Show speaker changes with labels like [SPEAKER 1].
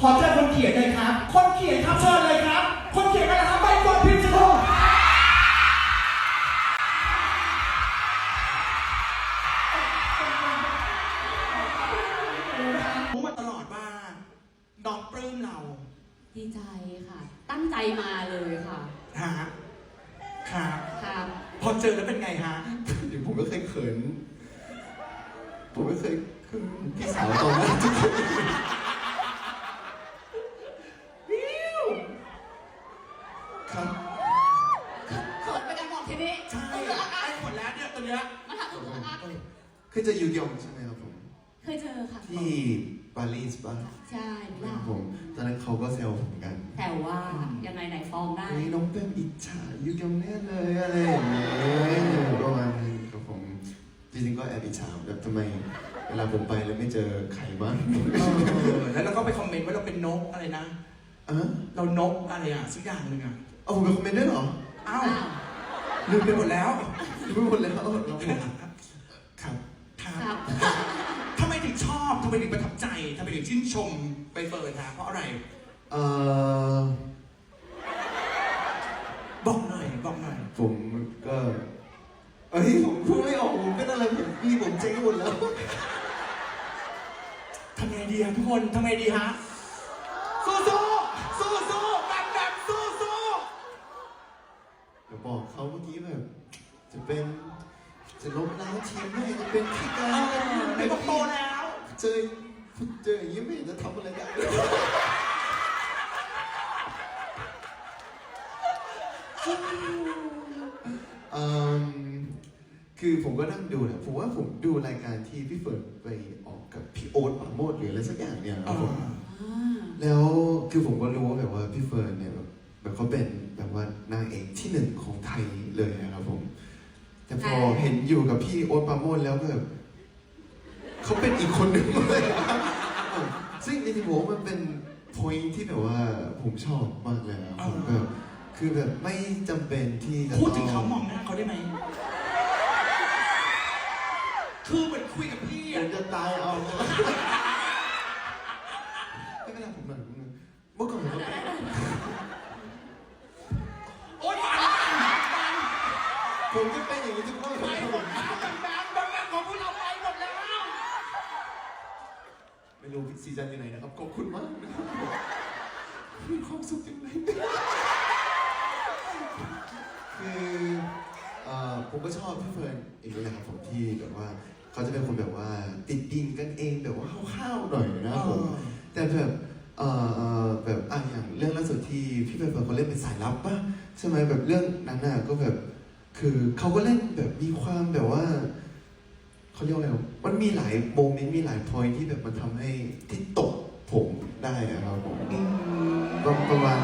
[SPEAKER 1] ขอเจอคนเขียนเลยครับ คนเขียนครับเชิญเลยครับ คนเขียนกันนะครับใบเฟิร์นพิมพ์ชนก
[SPEAKER 2] รู้มาตลอดว่าน้องปลื้มเรา
[SPEAKER 3] ดีใจค่ะ ตั้งใจมาเลยค่ะ
[SPEAKER 2] ฮะครับ
[SPEAKER 3] ครับ
[SPEAKER 2] พอเจอแล้วเป็นไงฮะ
[SPEAKER 4] เดี๋ยวผมก็เคยเขิน ผมก็เคยคือพี่สาวตอนนั้นทุกคน
[SPEAKER 3] เค
[SPEAKER 2] ย
[SPEAKER 3] มาทำตัวอัก
[SPEAKER 4] คือจะยูยองใช่ไหมครับผม
[SPEAKER 3] เคยเจอค่ะ
[SPEAKER 4] ที่ปารีสป่ะ
[SPEAKER 3] ใช่
[SPEAKER 4] ค
[SPEAKER 3] ลา
[SPEAKER 4] รับผมตอนนั้นเขาก็แซวผมกัน
[SPEAKER 3] แต่ว่ายังไงไหนฟ้องได้
[SPEAKER 4] เฮ้ยน้องเป้มอิจฉายูยองแน่เลยอะไรอย่างเงี้ยประมาณนึงครับผมจริงๆก็แอบอิจฉาแบบทำไม เวลาผมไปแล้วไม่เจอใครบ้าง
[SPEAKER 2] เออแล้วเราก็ไปคอมเมนต์ว่าเราเป็นนกอะไรนะ
[SPEAKER 4] อะ
[SPEAKER 2] เรานกอะไรอะสักอย่างหนึ่งอะ
[SPEAKER 4] เอาผมไปคอมเมนต์ด้วยเหรอ
[SPEAKER 2] อ้าว
[SPEAKER 3] อ้าว
[SPEAKER 2] ลืมไปหมดแล้ว
[SPEAKER 4] รู้หมดแล้วเอาเราผม
[SPEAKER 2] ครับค
[SPEAKER 3] ค
[SPEAKER 2] รั
[SPEAKER 3] รั
[SPEAKER 2] บบทำไมถึงชอบทำไมถึงประทับใจทำไมถึงชื่นชมใบเฟิร์นฮะเพราะอะไร
[SPEAKER 4] เอ่อ
[SPEAKER 2] บอกหน่อยบอกหน่อย
[SPEAKER 4] ผมก็เอ้ยผมพูดไม่ออกผมเป็นอะไรผมพี่ผมเจ๊งหมดแล้ว
[SPEAKER 2] ทำไงดีอะทุกคนทำไงดีฮะ
[SPEAKER 4] จะเป็นจะล้มล้างทีมไม่จะเป็นขี้กา
[SPEAKER 2] เอ
[SPEAKER 4] ร
[SPEAKER 2] อไหนบอกโตแล้ว
[SPEAKER 4] เจอเจออย่างนี้ไม่เห็นจะทำอะไรได้เลยเอิ่มคือผมก็นั่งดูนะผมว่าผมดูรายการที่พี่เฟิร์นไปออกกับพี่โอ๊ตปราโมดหรืออะไรสักอย่างเนี่ยครับผม
[SPEAKER 3] อ่า
[SPEAKER 4] แล้วคือผมก็รู้ว่าแบบว่าพี่เฟิร์นเนี่ยแบบแบบเขาเป็นแบบว่านางเอกที่หนึ่งของไทยเลยนะครับผม แต่พอเห็นอยู่กับพี่โอ๊ตปราโมดแล้วก็แบบเขาเป็นอีกคนหนึ่งเลยครับผมซึ่งจริงๆผมว่ามันเป็น point ที่แบบว่าผมชอบมากเลยนะผมแบบคือแบบไม่จำเป็นที่จะ
[SPEAKER 2] พูดถึง
[SPEAKER 4] ต้
[SPEAKER 2] เขา
[SPEAKER 4] อง
[SPEAKER 2] มองหน้าเขาได้ไหม คือเหมือนคุยกับพี่
[SPEAKER 4] อยา
[SPEAKER 2] อะ
[SPEAKER 4] กจะตายเอาเลยไม่เป็นไรผมแบบเมื่อก่อนผมก็เป็น
[SPEAKER 2] โอ๊ยบังบัง
[SPEAKER 4] ผมก็เป็นอย่างนี้ทุกคน
[SPEAKER 2] ไปหมดแล้วบังบังบังบังของพวกเราไปหมดแล้ว
[SPEAKER 4] ไม่รู้ซีซันอยู่ไหนนะครับ ขอบคุณมากมีความสุขจังเลยคือผมก็ชอบพี่เฟิร์นอีกแล้วนะครับผมที่แบบว่าเขาจะเป็นคนแบบว่าติดดินกันเองแบบว่าห้าวๆหน่อยนะครับผมแต่แบบเออเอ่อแบบอะอย่างเรื่องล่าสุดที่พี่เฟิร์นเขาเล่นเป็นสายลับป่ะใช่ไหมแบบเรื่องนั้นน่ะก็แบบ คือเขาก็เล่นแบบมีความแบบว่าเขาเรียกอะไรวะมันมีหลายโมเมนต์มีหลายพอยที่แบบมันทำให้ที่ตกผมได้อะครับผมประมาณ